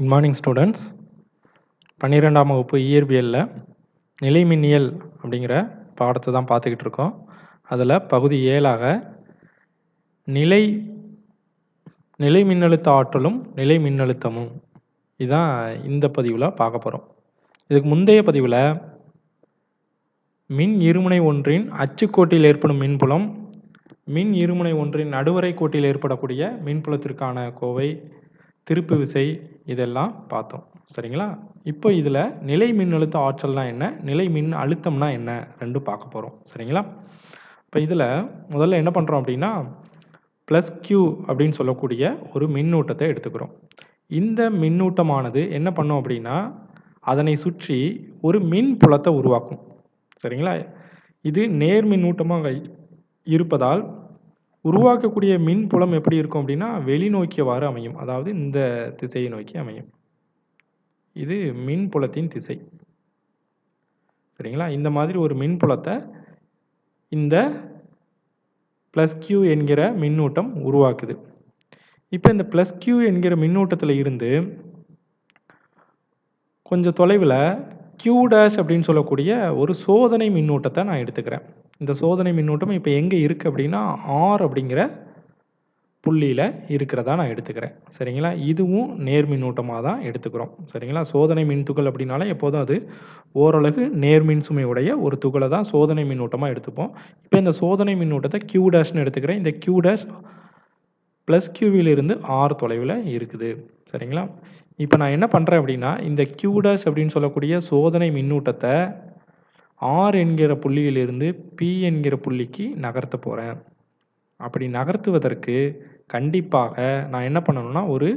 Good morning students பன்னிரெண்டாம் வகுப்பு இயற்பியலில் நிலைமின்னியல் அப்படிங்கிற பாடத்தை தான் பார்த்துக்கிட்டு இருக்கோம். அதில் பகுதி ஏழாக நிலை நிலை மின்னழுத்த ஆற்றலும் நிலை மின்னழுத்தமும் இதுதான் இந்த பதிவில் பார்க்க போகிறோம் இதுக்கு முந்தைய பதிவில் மின் இருமுனை ஒன்றின் அச்சுக்கோட்டில் ஏற்படும் மின்புலம் மின் இருமுனை ஒன்றின் நடுவரை கோட்டில் ஏற்படக்கூடிய மின்புலத்திற்கான கோவை திருப்பு விசை இதெல்லாம் பார்த்தோம். சரிங்களா? இப்போ இதில் நிலை மின்னழுத்த ஆற்றல்னா என்ன? நிலை மின் அழுத்தம்னா என்ன? ரெண்டும் பார்க்க போகிறோம் சரிங்களா? இப்போ இதில் முதல்ல என்ன பண்ணுறோம் அப்படின்னா ப்ளஸ் கியூ அப்படின்னு சொல்லக்கூடிய ஒரு மின்னூட்டத்தை எடுத்துக்கிறோம். இந்த மின்னூட்டமானது என்ன பண்ணும் அப்படின்னா அதனை சுற்றி ஒரு மின் புலத்தை உருவாக்கும். சரிங்களா? இது நேர் மின்னூட்டமாக இருப்பதால் உருவாக்கக்கூடிய மின் புலம் எப்படி இருக்கும் அப்படின்னா வெளிநோக்கியவாறு அமையும். அதாவது இந்த திசையை நோக்கி அமையும். இது மின் புலத்தின் திசை. சரிங்களா? இந்த மாதிரி ஒரு மின் புலத்தை இந்த ப்ளஸ் கியூ என்கிற மின்னூட்டம் உருவாக்குது. இப்போ இந்த ப்ளஸ் கியூ என்கிற மின்னூட்டத்தில் இருந்து கொஞ்சம் தொலைவில் கியூ டேஷ் அப்படின்னு சொல்லக்கூடிய ஒரு சோதனை மின்னூட்டத்தை நான் எடுத்துக்கிறேன். இந்த சோதனை மின்னூட்டம் இப்போ எங்கே இருக்குது அப்படின்னா ஆர் அப்படிங்கிற புள்ளியில் இருக்கிறதா நான் எடுத்துக்கிறேன். சரிங்களா? இதுவும் நேர் மின்னூட்டமாக தான் எடுத்துக்கிறோம். சரிங்களா? சோதனை மின் துகள் அப்படின்னாலே எப்போதும் அது ஓரளவு நேர்மின் சுமையுடைய ஒரு துகளை தான் சோதனை மின்னூட்டமாக எடுத்துப்போம். இப்போ இந்த சோதனை மின்னூட்டத்தை கியூ டேஷ்னு எடுத்துக்கிறேன். இந்த கியூ டேஷ் ப்ளஸ் கியூவிலிருந்து ஆர் தொலைவில் இருக்குது. சரிங்களா? இப்போ நான் என்ன பண்ணுறேன் அப்படின்னா இந்த கியூ டேஷ் அப்படின்னு சொல்லக்கூடிய சோதனை மின்னூட்டத்தை ஆர் என்கிற புள்ளியிலிருந்து பி என்கிற புள்ளிக்கு நகர்த்த போகிறேன் அப்படி நகர்த்துவதற்கு கண்டிப்பாக நான் என்ன பண்ணணும்னா ஒரு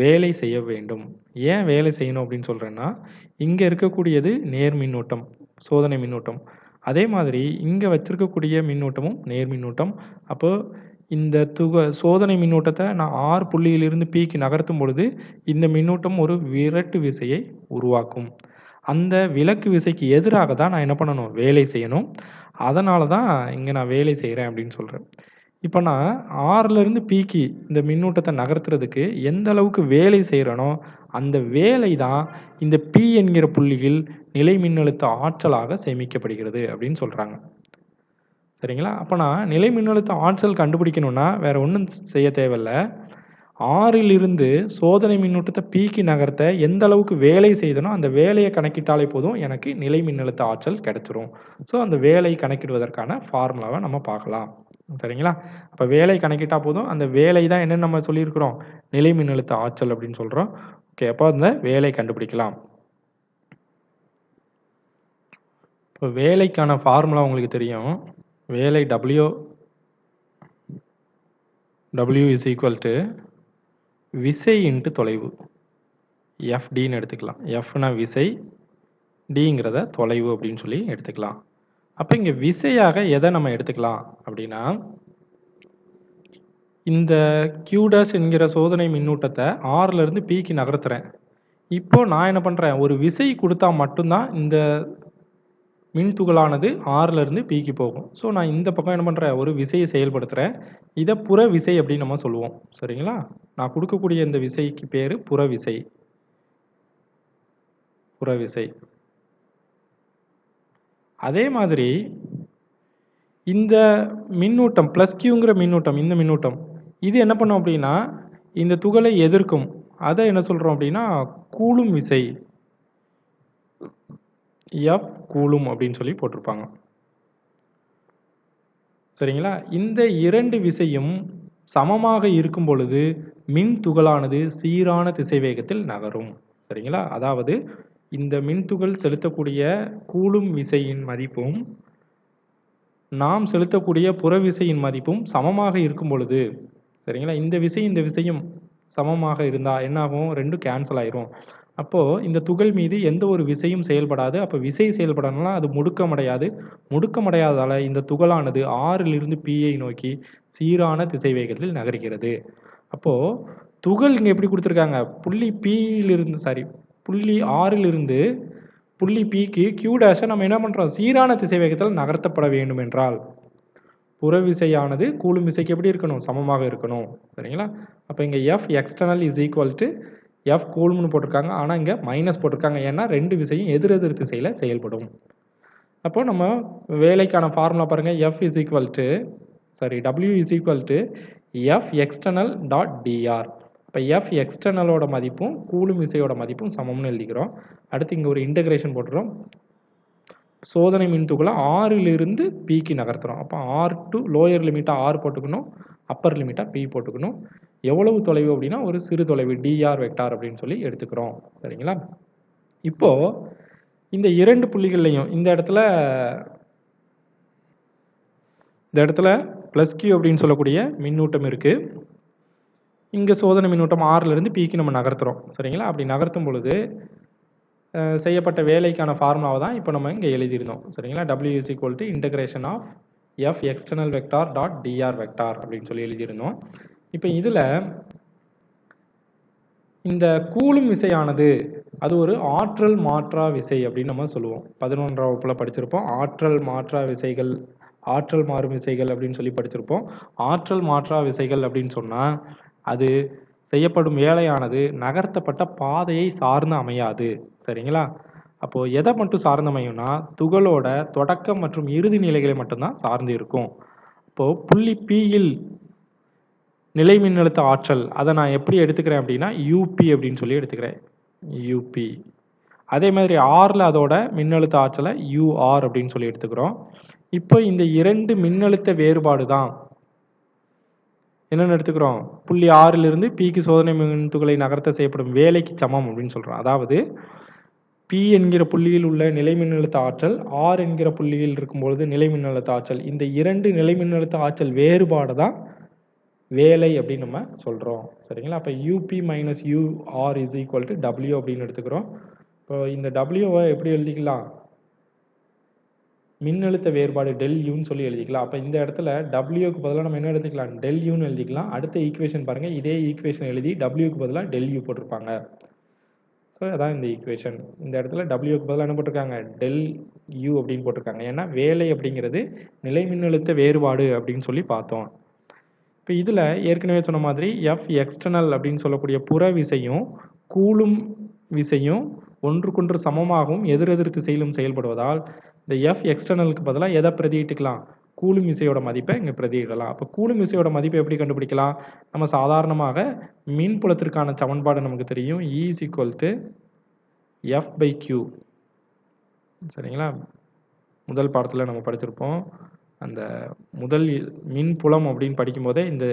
வேலை செய்ய வேண்டும். ஏன் வேலை செய்யணும் அப்படின்னு சொல்கிறேன்னா இங்கே இருக்கக்கூடியது நேர் மின்னூட்டம் சோதனை மின்னூட்டம். அதே மாதிரி இங்கே வச்சிருக்கக்கூடிய மின்னூட்டமும் நேர் மின்னூட்டம். அப்போ இந்த துக சோதனை மின்னூட்டத்தை நான் ஆர் புள்ளியிலிருந்து பிக்கு நகர்த்தும் பொழுது இந்த மின்னூட்டம் ஒரு விரட்டு விசையை உருவாக்கும். அந்த விலக்கு விசைக்கு எதிராக தான் நான் என்ன பண்ணணும்? வேலை செய்யணும். அதனால தான் இங்கே நான் வேலை செய்கிறேன் அப்படின்னு சொல்கிறேன் இப்போ நான் ஆறுலேருந்து பிக்கு இந்த மின்னூட்டத்தை நகர்த்துறதுக்கு எந்த அளவுக்கு வேலை செய்கிறேனோ அந்த வேலை தான் இந்த பி என்கிற புள்ளியில் நிலை மின்னழுத்த ஆற்றலாக சேமிக்கப்படுகிறது அப்படின்னு சொல்கிறாங்க சரிங்களா? அப்போ நான் நிலை மின்னழுத்த ஆற்றல் கண்டுபிடிக்கணும்னா வேறு ஒன்றும் செய்ய தேவையில்ல. ஆறிலிருந்து சோதனை மின்னூட்டத்தை பீக்கி நகர்த்த எந்த அளவுக்கு வேலை செய்தனோ அந்த வேலையை கணக்கிட்டாலே போதும் எனக்கு நிலை மின்னழுத்த ஆற்றல் கிடைச்சிரும். ஸோ அந்த வேலை கணக்கிடுவதற்கான ஃபார்முலாவை நம்ம பார்க்கலாம். சரிங்களா? அப்போ வேலை கணக்கிட்டால் போதும். அந்த வேலை தான் என்னென்னு நம்ம சொல்லியிருக்கிறோம். நிலை மின்னழுத்த ஆற்றல் அப்படின்னு சொல்கிறோம் ஓகே அப்போ அந்த வேலை கண்டுபிடிக்கலாம். இப்போ வேலைக்கான ஃபார்முலா உங்களுக்கு தெரியும். வேலை W W is equal to விசை இன்ட்டு தொலைவு. எஃப்டின்னு எடுத்துக்கலாம். எஃப்னா விசை டிங்கிறத தொலைவு அப்படின்னு சொல்லி எடுத்துக்கலாம். அப்போ இங்கே விசையாக எதை நம்ம எடுத்துக்கலாம் அப்படின்னா இந்த கியூடாஸ் என்கிற சோதனை மின்னூட்டத்தை ஆறுலேருந்து பிக்கு நகர்த்துறேன். இப்போ நான் என்ன பண்ணுறேன் ஒரு விசை கொடுத்தா மட்டும்தான் இந்த மின் துகளானது ஆறிலிருந்து பிக்கு போகும். ஸோ நான் இந்த பக்கம் என்ன பண்ணுறேன் ஒரு விசையை செயல்படுத்துகிறேன் இதை புற விசை அப்படின்னு நம்ம சொல்லுவோம். சரிங்களா? நான் கொடுக்கக்கூடிய இந்த விசைக்கு பேர் புற விசை. புற விசை. அதே மாதிரி இந்த மின்னூட்டம் ப்ளஸ் கியூங்கிற மின்னூட்டம் இந்த மின்னூட்டம் இது என்ன பண்ணும் அப்படின்னா இந்த துகளை எதிர்க்கும். அதை என்ன சொல்கிறோம் அப்படின்னா கூலும் விசை. எஃப் கூலும் அப்படின்னு சொல்லி போட்டிருப்பாங்க. சரிங்களா? இந்த இரண்டு விசையும் சமமாக இருக்கும் பொழுது மின் துகளானது சீரான திசைவேகத்தில் நகரும். சரிங்களா? அதாவது இந்த மின்துகள் செலுத்தக்கூடிய கூலும் விசையின் மதிப்பும் நாம் செலுத்தக்கூடிய புற விசையின் மதிப்பும் சமமாக இருக்கும் பொழுது சரிங்களா? இந்த விசை இந்த விசையும் சமமாக இருந்தால் என்னாகும்? ரெண்டும் கேன்சல் ஆயிரும். அப்போது இந்த துகள் மீது எந்த ஒரு விசையும் செயல்படாது. அப்போ விசை செயல்படணும்னா அது முடுக்கமடையாது. முடுக்கமடையாதால் இந்த துகளானது ஆறிலிருந்து பியை நோக்கி சீரான திசை வேகத்தில் நகர்கிறது. அப்போது துகள் இங்கே எப்படி கொடுத்துருக்காங்க? புள்ளி பியிலிருந்து சாரி புள்ளி ஆறிலிருந்து புள்ளி பிக்கு கியூ டேஷை நம்ம என்ன பண்ணுறோம் சீரான திசை வேகத்தில் நகர்த்தப்பட வேண்டும் என்றால் புற விசையானது கூலும் விசைக்கு எப்படி இருக்கணும்? சமமாக இருக்கணும். சரிங்களா? அப்போ இங்கே F external is equal to F கூலும்னு போட்டிருக்காங்க. ஆனால் இங்கே மைனஸ் போட்டிருக்காங்க. ஏன்னா ரெண்டு விசையும் எதிர் எதிர் திசையில் செயல்படும். அப்போ நம்ம வேலைக்கான ஃபார்முலா பாருங்கள் F is equal to sorry W is equal to F external dot D R இப்போ எஃப் எக்ஸ்டர்னலோட மதிப்பும் கூலும் விசையோட மதிப்பும் சமம்னு எழுதிக்கிறோம். அடுத்து இங்கே ஒரு இன்டகிரேஷன் போட்டுறோம். சோதனை மின்துகளை ஆறிலிருந்து பிக்கு நகர்த்துறோம். அப்போ ஆர் டு லோயர் லிமிட்டாக ஆர் போட்டுக்கணும். அப்பர் லிமிட்டாக பி போட்டுக்கணும். எவ்வளவு தொலைவு அப்படின்னா ஒரு சிறு தொலைவு டிஆர் வெக்டார் அப்படின்னு சொல்லி எடுத்துக்கிறோம். சரிங்களா? இப்போது இந்த இரண்டு புள்ளிகள்லையும் இந்த இடத்துல இந்த இடத்துல ப்ளஸ் கியூ அப்படின்னு சொல்லக்கூடிய மின்னூட்டம் இருக்குது இங்கே சோதனை மின்னூட்டம் ஆறிலிருந்து பிக்கு நம்ம நகர்த்துறோம். சரிங்களா? அப்படி நகர்த்தும் பொழுது செய்யப்பட்ட வேலைக்கான ஃபார்முலாவை தான் இப்போ நம்ம இங்கே எழுதியிருந்தோம். சரிங்களா? W is equal to integration of F external vector dot D R vector அப்படின்னு சொல்லி எழுதியிருந்தோம். இப்போ இதில் இந்த கூலும் விசையானது அது ஒரு ஆற்றல் மாற்றா விசை அப்படின்னு நம்ம சொல்லுவோம். பதினொன்றாம் வகுப்புல படிச்சிருப்போம். ஆற்றல் மாற்றா விசைகள் ஆற்றல் மாறும் விசைகள் அப்படின்னு சொல்லி படிச்சிருப்போம். ஆற்றல் மாற்றா விசைகள் அப்படின்னு சொன்னால் அது செய்யப்படும் வேலையானது நகர்த்தப்பட்ட பாதையை சார்ந்து அமையாது. சரிங்களா? அப்போது எதை மட்டும் சார்ந்து அமையும்னா துகளோட தொடக்கம் மற்றும் இறுதி நிலைகளை மட்டும்தான் சார்ந்து இருக்கும். இப்போது புள்ளி பியில் நிலை மின்னழுத்த ஆற்றல் அதை நான் எப்படி எடுத்துக்கிறேன் அப்படின்னா யூபி அப்படின்னு சொல்லி எடுத்துக்கிறேன். யூபி அதே மாதிரி ஆரில் அதோட மின்னழுத்த ஆற்றலை யூஆர் அப்படின்னு சொல்லி எடுத்துக்கிறோம். இப்போ இந்த இரண்டு மின்னழுத்த வேறுபாடு தான். என்னென்னு எடுத்துக்கிறோம்? புள்ளி ஆறிலிருந்து பிக்கு சோதனை மின்துகளை நகர்த்த செய்யப்படும் வேலைக்கு சமம் அப்படின்னு சொல்கிறோம் அதாவது பி என்கிற புள்ளியில் உள்ள நிலை மின்னழுத்த ஆற்றல் ஆர் என்கிற புள்ளியில் இருக்கும்பொழுது நிலை மின்னழுத்த ஆற்றல். இந்த இரண்டு நிலை மின்னழுத்த ஆற்றல் வேறுபாடு தான் வேலை அப்படின்னு நம்ம சொல்கிறோம் சரிங்களா? அப்போ U P minus U R is equal to W அப்படின்னு எடுத்துக்கிறோம். இப்போ இந்த டபிள்யூவை எப்படி எழுதிக்கலாம்? மின்னழுத்த வேறுபாடு டெல் யூன்னு சொல்லி எழுதிக்கலாம். அப்போ இந்த இடத்துல டபிள்யூக்கு பதிலாக நம்ம என்ன எழுதிக்கலாம்? டெல் யூன்னு எழுதிக்கலாம். அடுத்த ஈக்குவேஷன் பாருங்கள் இதே ஈக்குவேஷன் எழுதி டபிள்யூக்கு பதிலாக டெல் யூ போட்டிருப்பாங்க. ஸோ அதான் இந்த ஈக்குவேஷன் இந்த இடத்துல டபிள்யூக்கு பதிலாக என்ன போட்டிருக்காங்க? டெல் யூ அப்படின்னு போட்டிருக்காங்க. ஏன்னா வேலை அப்படிங்கிறது நிலை மின்னழுத்த வேறுபாடு அப்படின்னு சொல்லி பார்த்தோம். இப்போ இதில் ஏற்கனவே சொன்ன மாதிரி எஃப் எக்ஸ்டர்னல் அப்படின்னு சொல்லக்கூடிய புற விசையும் கூலும் விசையும் ஒன்றுக்கொன்று சமமாகவும் எதிரெதிர் திசையிலும் செயல்படுவதால் இந்த எஃப் எக்ஸ்டர்னலுக்கு பதிலாக எதை பிரதியிட்டுக்கலாம்? கூலும் விசையோட மதிப்பை இங்கே பிரதியிடலாம். அப்போ கூலும் விசையோட மதிப்பை எப்படி கண்டுபிடிக்கலாம்? நம்ம சாதாரணமாக மின்புலத்திற்கான சமன்பாடு நமக்கு தெரியும். E is equal F by Q சரிங்களா? முதல் பாடத்தில் நம்ம படிச்சிருப்போம். அந்த முதல் மின் புலம் அப்படின்னு படிக்கும்போதே இந்த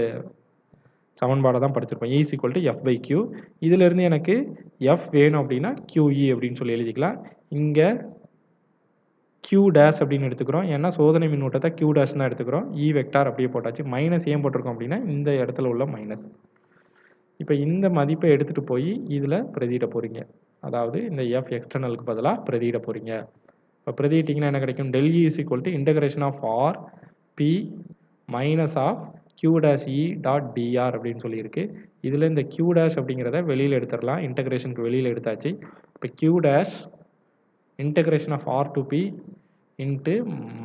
சமன்பாடை தான் படிச்சிருப்போம். E equal to F by Q இதிலிருந்து எனக்கு எஃப் வேணும் அப்படின்னா கியூஇ அப்படின்னு சொல்லி எழுதிக்கலாம். இங்கே கியூ டேஷ் அப்படின்னு எடுத்துக்கிறோம். ஏன்னா சோதனை மின்னூட்டத்தை கியூ டேஷ் தான் எடுத்துக்கிறோம். E இ வெக்டார் அப்படியே போட்டாச்சு. மைனஸ் ஏன் போட்டிருக்கோம் அப்படின்னா இந்த இடத்துல உள்ள மைனஸ் இப்போ இந்த மதிப்பை எடுத்துகிட்டு போய் இதில் பிரதியிட போகிறீங்க அதாவது இந்த எஃப் எக்ஸ்டர்னலுக்கு பதிலாக பிரதியிட போகிறீங்க இப்போ பிரதியிட்டிங்கன்னா என்ன கிடைக்கும்? Delhi is equal to integration of R P minus of Q dash E dot D R அப்படின்னு சொல்லியிருக்கு. இதில் இந்த கியூ டேஷ் அப்படிங்கிறத வெளியில் எடுத்துடலாம். இன்டகிரேஷனுக்கு வெளியில் எடுத்தாச்சு. இப்போ Q dash integration of R to P into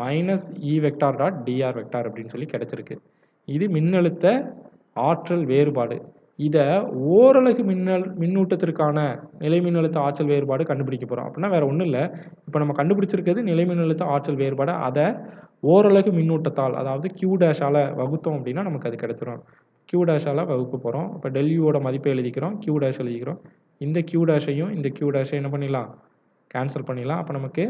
minus E vector dot D R vector அப்படின்னு சொல்லி கிடச்சிருக்கு. இது மின்னழுத்த ஆற்றல் வேறுபாடு. இதை ஓரலகு மின்னல் மின்னூட்டத்திற்கான நிலை மின்னழுத்த ஆற்றல் வேறுபாடு கண்டுபிடிக்க போகிறோம் அப்படின்னா வேற ஒன்றும் இல்லை. இப்போ நம்ம கண்டுபிடிச்சிருக்கிறது நிலை மின்னழுத்த ஆற்றல் வேறுபாடு அதை ஓரலகு மின்னூட்டத்தால் அதாவது கியூ டேஷால் வகுத்தோம் அப்படின்னா நமக்கு அது கிடைச்சிரும். கியூ டேஷால் வகுக்க போகிறோம் இப்போ டெல்யூவோட மதிப்பை எழுதிக்கிறோம். கியூ டேஷ் எழுதிக்கிறோம். இந்த கியூ டேஷையும் இந்த கியூ டேஷை என்ன பண்ணிடலாம்? கேன்சல் பண்ணிடலாம். அப்போ நமக்கு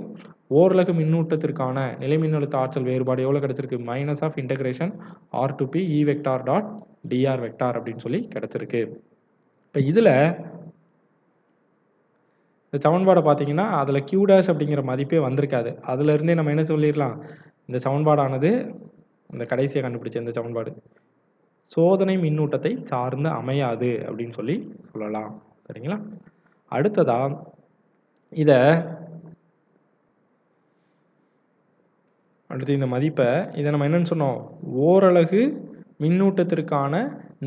ஓரலகு மின்னூட்டத்திற்கான நிலை மின்னழுத்த ஆற்றல் வேறுபாடு எவ்வளோ கிடைச்சிருக்கு? Minus of integration R to P E vector dot D R vector அப்படின்னு சொல்லி கிடைச்சிருக்கு. இப்போ இதில் இந்த சமன்பாடை பார்த்தீங்கன்னா அதில் கியூ டேஷ் அப்படிங்கிற மதிப்பே வந்திருக்காது. அதுலேருந்தே நம்ம என்ன சொல்லிடலாம்? இந்த சமன்பாடானது இந்த கடைசியாக கண்டுபிடிச்ச இந்த சமன்பாடு. சோதனை மின்னூட்டத்தை சார்ந்து அமையாது அப்படின்னு சொல்லி சொல்லலாம். சரிங்களா? அடுத்ததா இதை அடுத்து இந்த மதிப்பை இதை நம்ம என்னன்னு சொன்னோம்? ஓரலகு மின்னூட்டத்திற்கான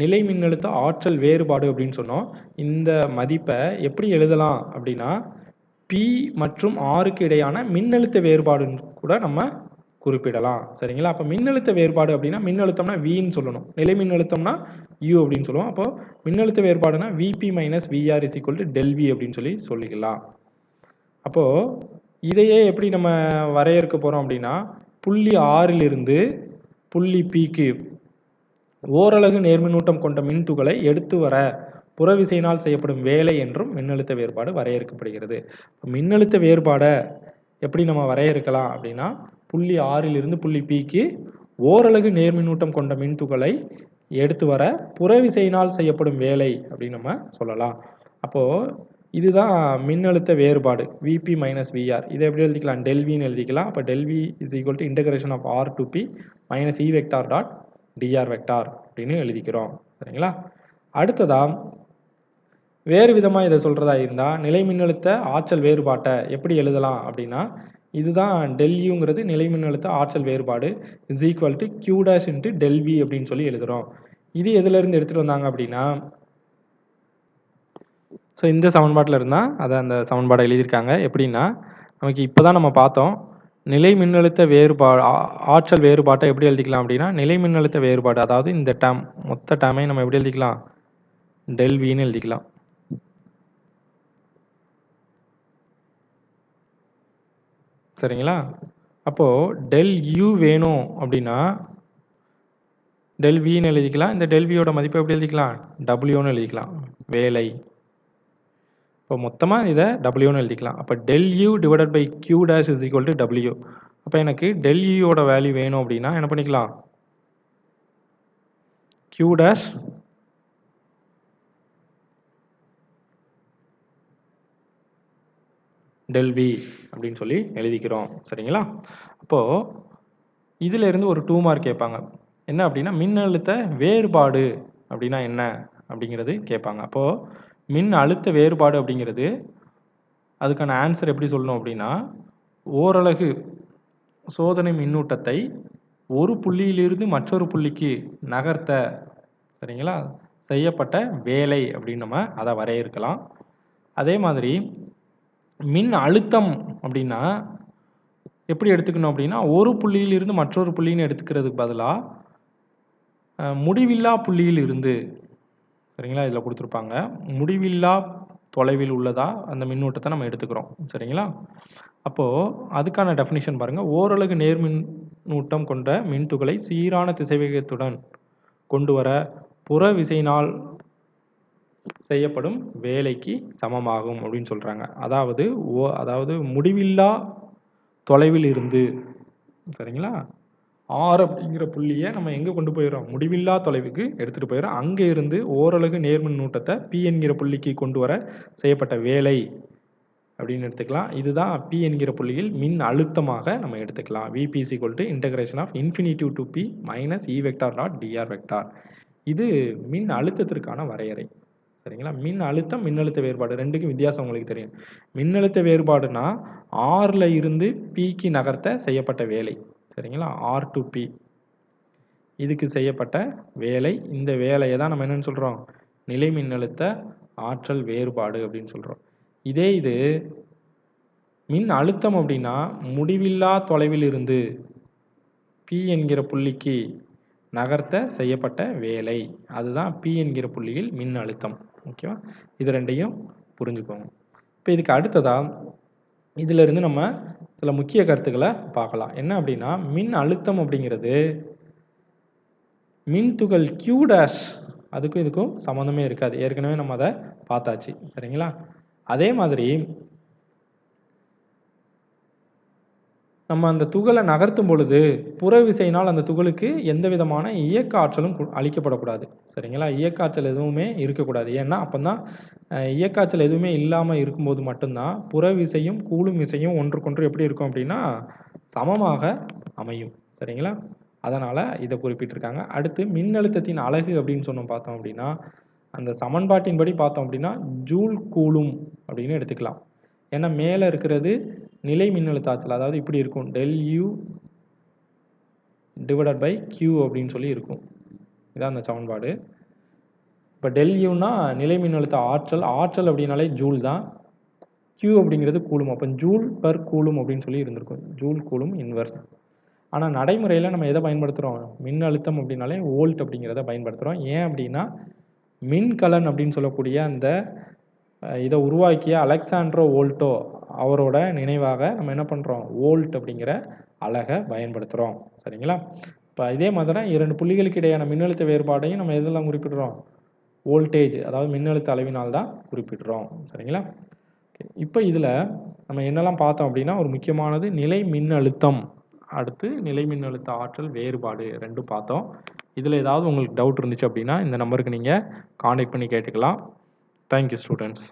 நிலை மின்னழுத்த ஆற்றல் வேறுபாடு அப்படின்னு சொன்னோம். இந்த மதிப்பை எப்படி எழுதலாம் அப்படின்னா பி மற்றும் ஆருக்கு இடையான மின்னழுத்த வேறுபாடுன்னு கூட நம்ம குறிப்பிடலாம். சரிங்களா? அப்போ மின்னழுத்த வேறுபாடு அப்படின்னா மின்னழுத்தம்னா வின்னு சொல்லணும். நிலை மின்னழுத்தம்னா யூ அப்படின்னு சொல்லுவோம். அப்போ மின்னழுத்த வேறுபாடுனா V P minus V R is equal to del V அப்படின்னு சொல்லி சொல்லிக்கலாம். அப்போது இதையே எப்படி நம்ம வரையறுக்க போகிறோம் அப்படின்னா புள்ளி ஆறிலிருந்து புள்ளி பிக்கு ஓரலகு நேர்மின்னூட்டம் கொண்ட மின்துகளை எடுத்து வர புறவிசையினால் செய்யப்படும் வேலை என்றும் மின்னழுத்த வேறுபாடு வரையறுக்கப்படுகிறது. மின்னழுத்த வேறுபாடை எப்படி நம்ம வரையறுக்கலாம் அப்படின்னா புள்ளி ஆறிலிருந்து புள்ளி பிக்கு ஓரலகு நேர்மின்னூட்டம் கொண்ட மின்துகளை எடுத்து வர புறவிசையினால் செய்யப்படும் வேலை அப்படின்னு நம்ம சொல்லலாம். அப்போது இதுதான் மின்னழுத்த வேறுபாடு விபி மைனஸ் விஆர் இதை எப்படி எழுதிக்கலாம்? டெல்வின்னு எழுதிக்கலாம். அப்போ del V is equal to integration of R to P minus E vector dot D R vector அப்படின்னு எழுதிக்கிறோம். சரிங்களா? அடுத்ததாக வேறு விதமாக இதை சொல்கிறதா இருந்தால் நிலை மின்னழுத்த ஆற்றல் வேறுபாட்டை எப்படி எழுதலாம் அப்படின்னா இதுதான் டெல்யூங்கிறது நிலை மின்னழுத்த ஆற்றல் வேறுபாடு. Is equal to Q dash into del V அப்படின்னு சொல்லி எழுதுகிறோம் இது எதுலேருந்து எடுத்துகிட்டு வந்தாங்க அப்படின்னா ஸோ இந்த சமன்பாட்டில் இருந்தால் அதை அந்த சமன்பாடை எழுதியிருக்காங்க. எப்படின்னா நமக்கு இப்போ தான் நம்ம பார்த்தோம். நிலை மின்னழுத்த வேறுபாடு ஆற்றல் வேறுபாட்டை எப்படி எழுதிக்கலாம் அப்படின்னா நிலை மின்னழுத்த வேறுபாடு அதாவது இந்த டேம் மொத்த டேமை நம்ம எப்படி எழுதிக்கலாம்? டெல் வின்னு எழுதிக்கலாம். சரிங்களா? அப்போது டெல் யூ வேணும் அப்படின்னா டெல் வின்னு எழுதிக்கலாம். இந்த டெல் வியோட மதிப்பை எப்படி எழுதிக்கலாம்? டபிள்யூன்னு எழுதிக்கலாம். வேலை. இப்போ மொத்தமாக இதை டபிள்யூன்னு எழுதிக்கலாம். அப்போ del U divided by Q dash is equal to W அப்போ எனக்கு டெல் யூயோட வேல்யூ வேணும் அப்படின்னா என்ன பண்ணிக்கலாம்? கியூ டேஷ் டெல் வி அப்படின்னு சொல்லி எழுதிக்கிறோம். சரிங்களா? அப்போது இதில் இருந்து ஒரு டூ மார்க் கேட்பாங்க. என்ன அப்படின்னா மின்னழுத்த வேறுபாடு அப்படின்னா என்ன அப்படிங்கிறது கேட்பாங்க. அப்போது மின் அழுத்த வேறுபாடு அப்படிங்கிறது அதுக்கான ஆன்சர் எப்படி சொல்லணும் அப்படின்னா ஓரலகு சோதனை மின்னூட்டத்தை ஒரு புள்ளியிலிருந்து மற்றொரு புள்ளிக்கு நகர்த்த சரிங்களா? செய்யப்பட்ட வேலை அப்படின்னு நம்ம அதை வரையறுக்கலாம். அதே மாதிரி மின் அழுத்தம் அப்படின்னா எப்படி எடுத்துக்கணும் அப்படின்னா ஒரு புள்ளியிலிருந்து மற்றொரு புள்ளின்னு எடுத்துக்கிறதுக்கு பதிலாக முடிவில்லா புள்ளியில் இருந்து சரிங்களா? இதில் கொடுத்துருப்பாங்க. முடிவில்லா தொலைவில் உள்ளதா? அந்த மின்னூட்டத்தை நம்ம எடுத்துக்கிறோம். சரிங்களா? அப்போது அதுக்கான டெஃபினிஷன் பாருங்கள் ஓரளவு நேர்மின்னூட்டம் கொண்ட மின்துகளை சீரான திசைவேகத்துடன் கொண்டு வர புற விசையினால் செய்யப்படும் வேலைக்கு சமமாகும் அப்படின்னு சொல்கிறாங்க அதாவது ஓ அதாவது முடிவில்லா தொலைவில் இருந்து. சரிங்களா? ஆர் அப்படிங்கிற புள்ளியை நம்ம எங்கே கொண்டு போயிடுறோம்? முடிவில்லா தொலைவுக்கு எடுத்துகிட்டு போயிடும் அங்கே இருந்து ஓரளவு நேர்மின் நூட்டத்தை பி என்கிற புள்ளிக்கு கொண்டு வர செய்யப்பட்ட வேலை அப்படின்னு எடுத்துக்கலாம். இதுதான் பி என்கிற புள்ளியில் மின் அழுத்தமாக நம்ம எடுத்துக்கலாம். V P C கொல்ட்டு integration of infinitive to P minus E vector not D R vector இது மின் அழுத்தத்திற்கான வரையறை. சரிங்களா? மின் அழுத்தம் மின்னழுத்த வேறுபாடு ரெண்டுக்கும் வித்தியாசம் உங்களுக்கு தெரியும். மின்னழுத்த வேறுபாடுனா ஆறில் இருந்து பிக்கு நகர்த்த செய்யப்பட்ட வேலை. சரிங்களா? ஆர் டு பி இதுக்கு செய்யப்பட்ட வேலை. இந்த வேலையை தான் நம்ம என்னன்னு சொல்கிறோம் நிலை மின்னழுத்த ஆற்றல் வேறுபாடு அப்படின்னு சொல்கிறோம் இதே இது மின் அழுத்தம் அப்படின்னா முடிவில்லா தொலைவில் இருந்து பி என்கிற புள்ளிக்கு நகர்த்த செய்யப்பட்ட வேலை. அதுதான் பி என்கிற புள்ளியில் மின் அழுத்தம். ஓகேவா? இது ரெண்டையும் புரிஞ்சுக்கோங்க. இப்போ இதுக்கு அடுத்ததாக இதிலிருந்து நம்ம சில முக்கிய கருத்துக்களை பார்க்கலாம். என்ன அப்படின்னா மின் அழுத்தம் அப்படிங்கிறது மின் துகள் கியூ டேஷ் அதுக்கும் இதுக்கும் சம்மந்தமே இருக்காது. ஏற்கனவே நம்ம அதை பார்த்தாச்சு. சரிங்களா? அதே மாதிரி நம்ம அந்த துகளை நகர்த்தும் பொழுது புற விசையினால் அந்த துகளுக்கு எந்த விதமான இயக்க ஆற்றலும் அளிக்கப்படக்கூடாது. சரிங்களா? இயக்க ஆற்றல் எதுவுமே இருக்கக்கூடாது. ஏன்னா அப்போ தான் எதுவுமே இல்லாமல் இருக்கும்போது மட்டும்தான் புற விசையும் கூலும் விசையும் ஒன்றுக்கொன்று எப்படி இருக்கும் அப்படின்னா சமமாக அமையும். சரிங்களா? அதனால் இதை குறிப்பிட்டிருக்காங்க. அடுத்து மின்னழுத்தத்தின் அழகு அப்படின்னு சொன்னோம் பார்த்தோம் அப்படின்னா அந்த சமன்பாட்டின்படி பார்த்தோம் அப்படின்னா ஜூல் கூலும் அப்படின்னு எடுத்துக்கலாம். ஏன்னா மேலே இருக்கிறது நிலை மின்னழுத்த ஆற்றல் அதாவது இப்படி இருக்கும். Del U divided by Q அப்படின்னு சொல்லி இருக்கும். இதான் அந்த சமன்பாடு. இப்போ டெல் யூனா நிலை மின்னழுத்த ஆற்றல். ஆற்றல் அப்படின்னாலே ஜூல் தான். கியூ அப்படிங்கிறது கூலும். அப்போ ஜூல் பர் கூலும் அப்படின்னு சொல்லி இருந்திருக்கும். ஜூல் கூலும் இன்வர்ஸ் ஆனால் நடைமுறையில் நம்ம எதை பயன்படுத்துகிறோம் மின்னழுத்தம் அப்படின்னாலே ஓல்ட் அப்படிங்கிறத பயன்படுத்துகிறோம் ஏன் அப்படின்னா மின்கலன் அப்படின்னு சொல்லக்கூடிய அந்த இதை உருவாக்கிய அலெக்சாண்ட்ரோ வோல்ட்டோ அவரோட நினைவாக நம்ம என்ன பண்ணுறோம் வோல்ட் அப்படிங்கிற அழகை பயன்படுத்துகிறோம் சரிங்களா? இப்போ இதே மாதிரி தான் இரண்டு புள்ளிகளுக்கு இடையான மின்னழுத்த வேறுபாடையும் நம்ம எதெல்லாம் குறிப்பிடுறோம்? வோல்டேஜ் அதாவது மின்னழுத்த அளவினால் தான் குறிப்பிடுறோம். சரிங்களா? இப்போ இதில் நம்ம என்னெல்லாம் பார்த்தோம் அப்படின்னா ஒரு முக்கியமானது நிலை மின்னழுத்தம். அடுத்து நிலை மின்னழுத்த ஆற்றல் வேறுபாடு ரெண்டும் பார்த்தோம். இதில் ஏதாவது உங்களுக்கு டவுட் இருந்துச்சு அப்படின்னா இந்த நம்பருக்கு நீங்கள் காண்டாக்ட் பண்ணி கேட்டுக்கலாம். Thank you students